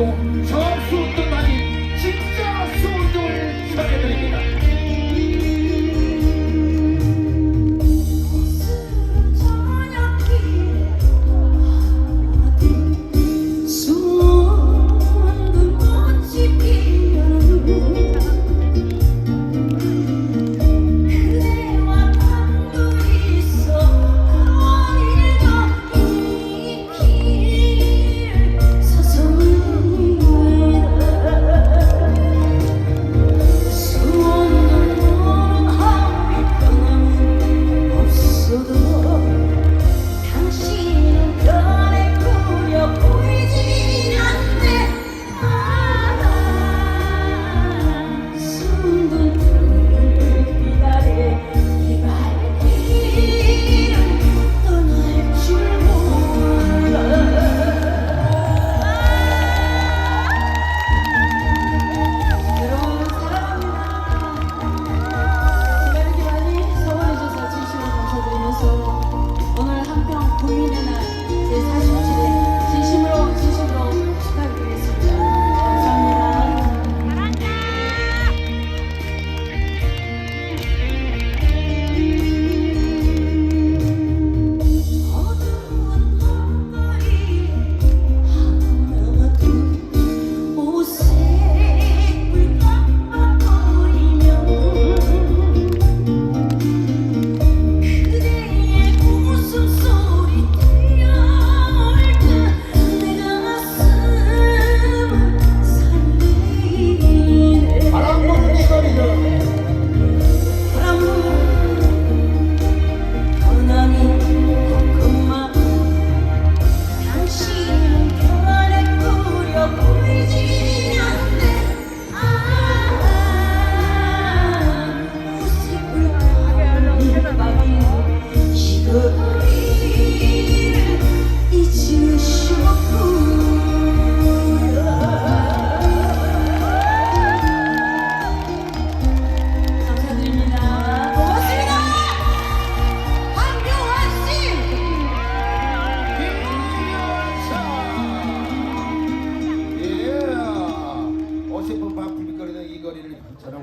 그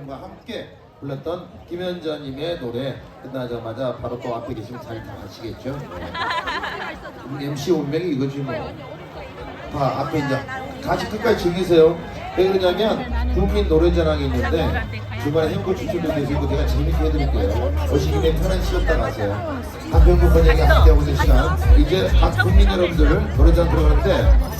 저랑과 함께 불렀던 김현자님의 노래 끝나자마자 바로 또 앞에 계시면 잘 다 아시겠죠? 우리 MC 운명이 이거지 뭐. 봐 앞에 이제 같이 끝까지 즐기세요. 왜 그러냐면 국민 노래자랑이 있는데 주말에 추출도 돼서 이거 내가 재밌게 해드릴게요. 오신 김에 편한 쉬었다 가세요. 한평구 번역이 함께하고 있는 시간 이제 각 국민 여러분들 노래자랑 들어가는데